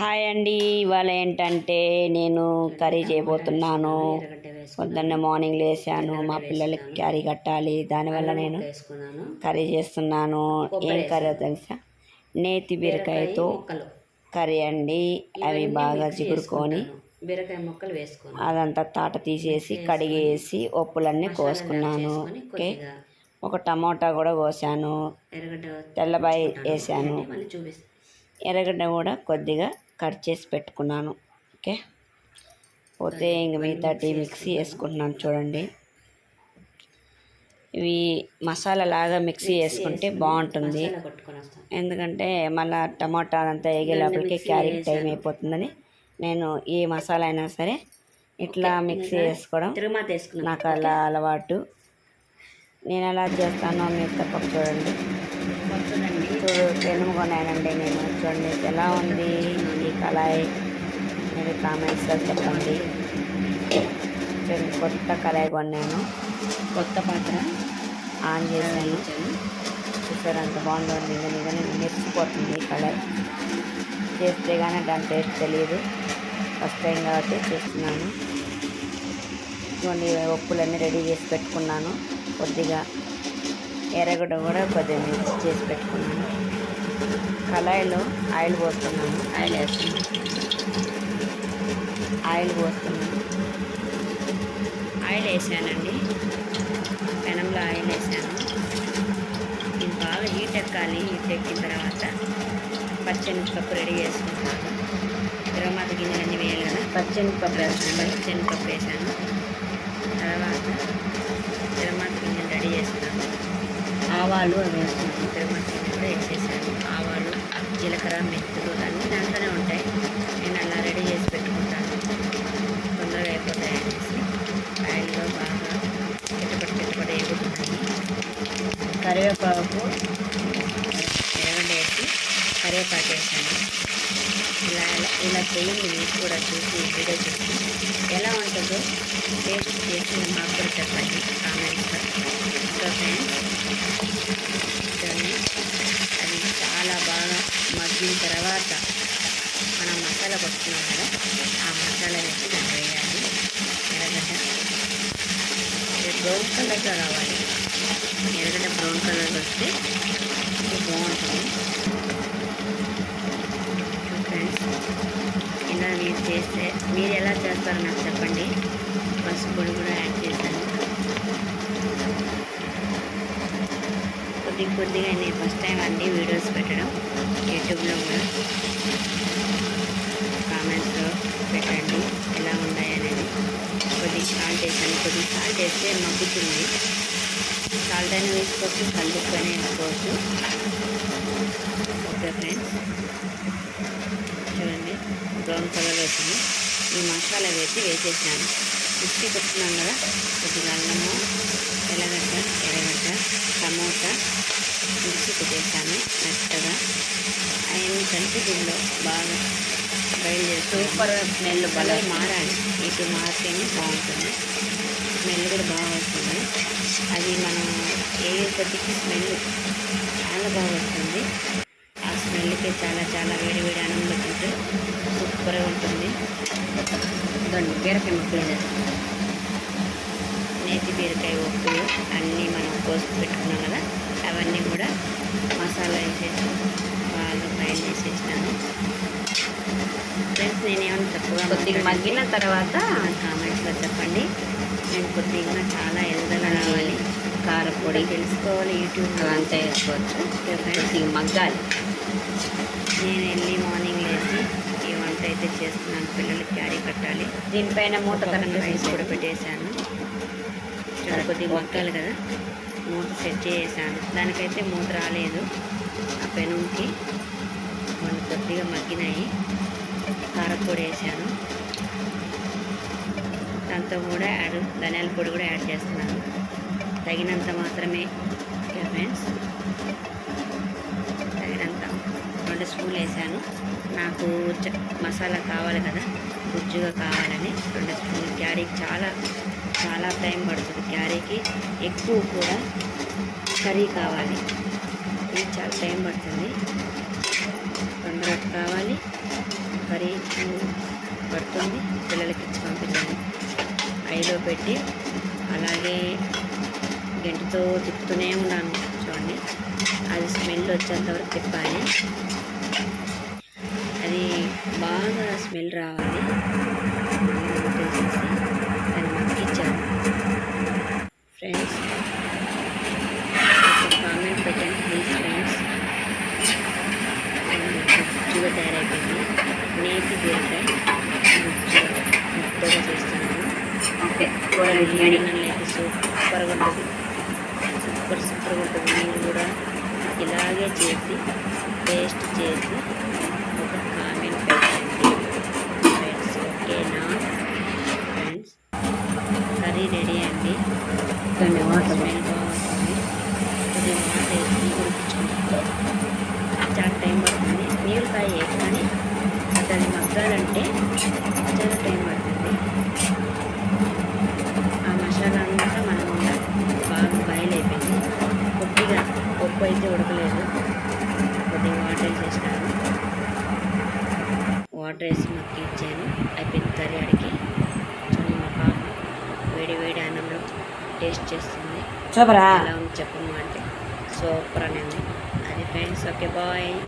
Hi అండి. ఇవాళ ఏంటంటే నేను కర్రీ చేయబోతున్నాను. పొద్దున్న పొద్దున్నే మార్నింగ్ లేసాను. మా పిల్లలకి క్యారీ కట్టాలి. దానివల్ల నేను కర్రీ చేస్తున్నాను. ఏం కర్రీ తెలుసా? నేతి బీరకాయతో కర్రీ అండి. అవి బాగా చిగురుకొని బీరకాయ ముక్కలు వేసుకున్నాను అదంతా తాట తీసేసి కడిగేసి ఒప్పులన్నీ కోసుకున్నాను. ఓకే? ఒక టమోటా కూడా కోసాను. ఎర్రగడ్డ తెల్లబాయి వేసాను. ఎర్రగడ్డ కూడా కొద్దిగా కట్ చేసి పెట్టుకున్నాను. ఓకే? పోతే ఇంక మిగతా టీ మిక్సీ వేసుకుంటున్నాను చూడండి. ఇవి మసాలా లాగా మిక్సీ వేసుకుంటే బాగుంటుంది. ఎందుకంటే మళ్ళా టమాటా అంతా వేగే లోపలికి క్యారీ టైం అయిపోతుందని నేను ఏ మసాలా అయినా సరే ఇట్లా మిక్సీ వేసుకోవడం నాకు అలా అలవాటు. నేను ఎలా చేస్తానో మీరు తప్పక చూడండి. చూడు కొన్నానండి నేను. చూడండి ఎలా ఉంది? కళాయి. మీరు కామెంట్స్లో చెప్పండి. కొత్త కళాయి కొన్నాను. కొత్త పాత్ర? ఆన్ చేశాను. చూసారు అంత బాగుందో నిజ నిజంగా మెరిసిపోతుంది ఈ కళాయి. చేస్తే కానీ దాని టేస్ట్ తెలియదు ఫస్ట్ టైం కాబట్టి చేస్తున్నాను. ఇటువంటి ఒప్పులన్నీ రెడీ చేసి పెట్టుకున్నాను. కొద్దిగా ఎర్రగడ్డ కూడా కొద్దిగా మిక్స్ చేసి పెట్టుకున్నాను. కళాయిలో ఆయిల్ పోస్తున్నాను. ఆయిల్ వేస్తున్నాను. ఆయిల్ పోస్తున్నాను. ఆయిల్ వేసానండి. పెనంలో ఆయిల్ వేసాను. ఇది బాగా హీట్ ఎక్కాలి. హీట్ ఎక్కిన తర్వాత పచ్చెనపప్పు రెడీ చేసుకుంటాను. తిరుమత గిన్నెలన్నీ వేయాలి కదా? పచ్చెనపప్పు వేస్తున్నాను పచ్చెనపప్పు వేసాను. తర్వాత తిరుమత గిన్నెలు రెడీ చేస్తున్నాను. ఆవాలు అవి వేస్తున్నాను తిరుమత గిన్నె కూడా వేసేసాను. జీలకర్ర మెంతులు అన్నీ దాంట్లోనే ఉంటాయి. నేను అలా రెడీ చేసి పెట్టుకుంటాను. తొందరగా అయిపోతాయి అనేసి. ఆయిల్లో బాగా పెట్టుబడి పెట్టుబడి వేగుతున్నాయి. కరివేపాకు ఎర్రగడ్డ వేసి కరివేపాకు వేసాను. ఇలా ఇలా ఇలా చేయండి మీకు కూడా చూసి వీడియో చూసి. ఎలా ఉంటుందో టేస్ట్ చేసి మాకు కూడా చెప్పండి. కామెంట్స్ ఇంకా ఫ్రెండ్స్ చూడండి అది చాలా బాగా మగ్గిన తర్వాత మనం మసాలా కొట్టుకున్నాం కదా ఆ మసాలా వేసి దాన్ని వేయాలి. ఎర్రగడ్డ బ్రౌన్ కలర్గా రావాలి ఎర్రగడ్డ బ్రౌన్ కలర్ వస్తే బాగుంటుంది. ఫ్రెండ్స్ ఇలా మీరు చేస్తే మీరు ఎలా చేస్తారో నాకు చెప్పండి పసుపు పొడి కూడా యాడ్ చేశాను కొద్ది కొద్దిగా నేను ఫస్ట్ టైం అన్ని వీడియోస్ పెట్టడం. యూట్యూబ్లో కూడా. కామెంట్స్లో పెట్టండి. ఎలా ఉన్నాయి అనేది కొద్దిగా సాల్ట్ వేసాను కొద్దిగా సాల్ట్ వేస్తే మగ్గుతుంది. సాల్ట్ అయినా వేసుకోవచ్చు కలుపుకొని వేసుకోవచ్చు. Okay friends. చూడండి. బ్రౌన్ కలర్ వచ్చింది. ఈ మసాలా వేసి వేసేసాను మిక్సీకి పెట్టుకున్నాం కదా కొద్దిగా అల్లము ఎలాగంటే టమోటా మిక్సీ పెట్టేసాను మెత్తగా. అవన్నీ కలిపి దీనిలో బాగా బయలుదేరి సూపర్ స్మెల్ భలే కలర్ మారాలి. ఇటు మారితేనే బాగుంటుంది. స్మెల్ కూడా బాగా వస్తుంది. అది మనం ఏ కొద్దికి స్మెల్ చాలా బాగా వస్తుంది. ఆ స్మెల్కి చాలా చాలా వేడి వేడి తింటే సూపర్గా ఉంటుంది. ఇదండి బీరకాయ ముక్కలు నేతి బీరకాయ ఉప్పులు అన్నీ మనం కోసి పెట్టుకున్నాం కదా అవన్నీ కూడా మసాలా వేసేసి బాగా ఫ్రైడ్ చేసేసినాను. ఫ్రెండ్స్ నేనేమన్నా తప్పుగా కొద్దిగా మగ్గిన తర్వాత కామెంట్స్లో చెప్పండి. నేను కొద్దిగా చాలా ఎదుగుదల రావాలి. కారపొడి తెలుసుకోవాలి యూట్యూబ్ అంతా వేసుకోవచ్చు. కొద్దిగా మగ్గాలి. నేను వెళ్ళి మార్నింగ్ లేచి ఈ వంట అయితే చేస్తున్నాను. పిల్లలకి క్యారీ కట్టాలి. దీనిపైన మూత రైస్ కూడా పెట్టేశాను. చాలా కొద్దిగా మగ్గాలి కదా. మూత సెట్ చేసాను దానికైతే మూత రాలేదు. ఆ పెనుకి కొన్ని కొద్దిగా మగ్గినాయి. కారపొడి వేసాను దాంతో కూడా యాడ్ ధనియాల పొడి కూడా యాడ్ చేస్తున్నాను. తగినంత మాత్రమే ఫ్రెండ్స్. తగినంత. రెండు స్పూన్లు వేసాను నాకు మసాలా కావాలి కదా. గుజ్జుగా కావాలని రెండు స్పూన్లు. క్యారీకి చాలా చాలా టైం పడుతుంది. క్యారీకి ఎక్కువ కూడా కర్రీ కావాలి. ఇది చాలా టైం పడుతుంది. తొందరగా కావాలి. కర్రీ పడుతుంది. పిల్లలకి ఇచ్చి పంపించాను ఐలో పెట్టి అలాగే గంటతో తిప్పుతూనే ఉన్నాను. చూడండి. అది స్మెల్ వచ్చేంత వరకు తిప్పాలి. అది బాగా స్మెల్ రావాలి. తీసేసి దాన్ని ఫ్రెండ్స్ కామెంట్ పెట్టండి ప్లీజ్ ఫ్రెండ్స్ గుజ్జుగా తయారైపోయింది నేతి బీరకాయ గుజ్జుగా ముద్దగా చేస్తున్నాను ఓకే కూర సూపర్గా ఉంటుంది సూపర్ సూపర్గా ఉంటుంది మీరు కూడా ఇలాగే చేసి టేస్ట్ చేసి ఒక కామెంట్ పెట్టండి ఫ్రెండ్స్ ఓకేనా ఫ్రెండ్స్ కర్రీ రెడీ అండి స్మెల్ బాగుంటుంది కొద్దిగా వాటర్ వేసి ఉడికించుకుంటాం చాలా టైం పడుతుంది నీళ్ళకాయ వేసుకొని దాన్ని మగ్గాలంటే చాలా టైం పడుతుంది ఆ మసాలా అంతా మనం బాగా బాయిల్ అయిపోయింది కొద్దిగా పప్పు అయితే ఉడకలేదు కొద్దిగా వాటర్ వేసేసినాను వాటర్ వేసి మక్కి ఇచ్చాను అయిపోయింది కర్రీ అడిగి చూడండి మా పాప వేడి వేడి అన్నంలో టేస్ట్ చేస్తుంది. చూపరా ఎలా ఉంది చెప్పము అంటే సూపర్ అని ఉంది. అది ఫ్రెండ్స్ ఓకే బాయ్.